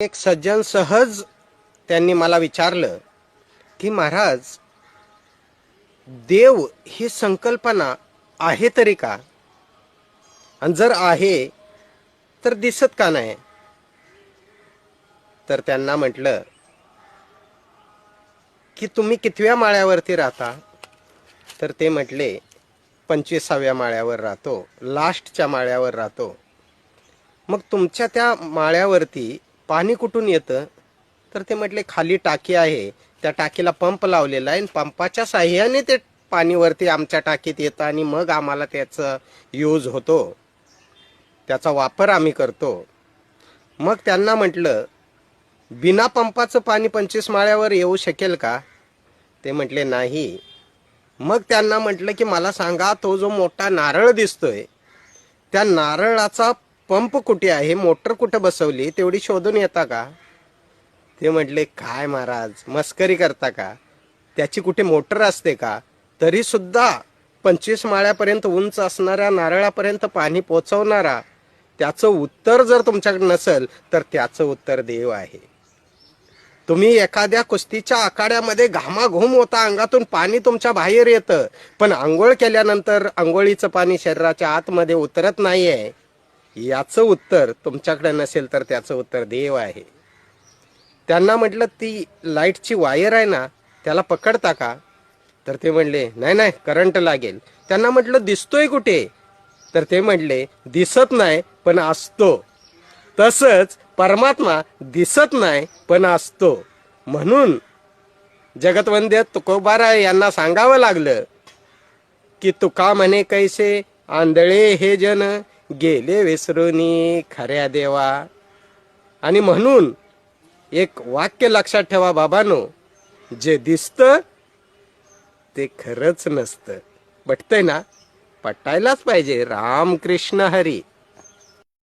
एक सज्जन सहज त्यांनी मला विचारलं की महाराज देव ही संकल्पना आहे तरी का? आणि जर आहे तर दिसत का नाही? तर त्यांना म्हटलं की तुम्ही कितव्या माळ्यावरती राहता? तर ते म्हटले पंचवीसाव्या माळ्यावर राहतो लास्टच्या माळ्यावर राहतो. मग तुमच्या त्या माळ्यावरती पाणी कुठून येतं? तर ते म्हटले खाली टाकी आहे. त्या टाकीला पंप लावलेला आहे आणि पंपाच्या साह्याने ते पाणीवरती आमच्या टाकीत येतं आणि मग आम्हाला त्याचं यूज होतो. त्याचा वापर आम्ही करतो. मग त्यांना म्हटलं बिना पंपाचं पाणी पंचवीस माळ्यावर येऊ शकेल का? ते म्हटले नाही. मग त्यांना म्हटलं की मला सांगा तो जो मोठा नारळ दिसतोय त्या नारळाचा पंप कुठे आहे? मोटर कुठं बसवली? तेवढी शोधून येता का? ते म्हटले काय महाराज मस्करी करता का? त्याची कुठे मोटर असते का? तरी सुद्धा पंचवीस माळ्यापर्यंत उंच असणाऱ्या नारळापर्यंत पाणी पोचवणारा त्याचं उत्तर जर तुमच्याकडे नसेल तर त्याचं उत्तर देव आहे. तुम्ही एखाद्या कुस्तीच्या आखाड्यामध्ये घामाघूम होता अंगातून पाणी तुमच्या बाहेर येतं पण आंघोळ केल्यानंतर आंघोळीचं पाणी शरीराच्या आतमध्ये उतरत नाहीये याचं उत्तर तुमच्याकडे नसेल तर त्याचं उत्तर देव आहे. त्यांना म्हटलं ती लाईटची वायर आहे ना त्याला पकडता का? तर ते म्हणले नाही नाही करंट लागेल. त्यांना म्हटलं दिसतोय कुठे? तर ते म्हणले दिसत नाही पण असतो. तसंच परमात्मा दिसत नाही पण असतो. म्हणून जगतवंद्य तुकोबाराय यांना सांगावं लागलं की तुका म्हणे कैसे आंधळे हे जन गेले विसरूनी खऱ्या देवा. आणि म्हणून एक वाक्य लक्षात ठेवा बाबानो जे दिसतं ते खरंच नसतं. पटतंय ना? पटायलाच पाहिजे. राम कृष्ण हरी.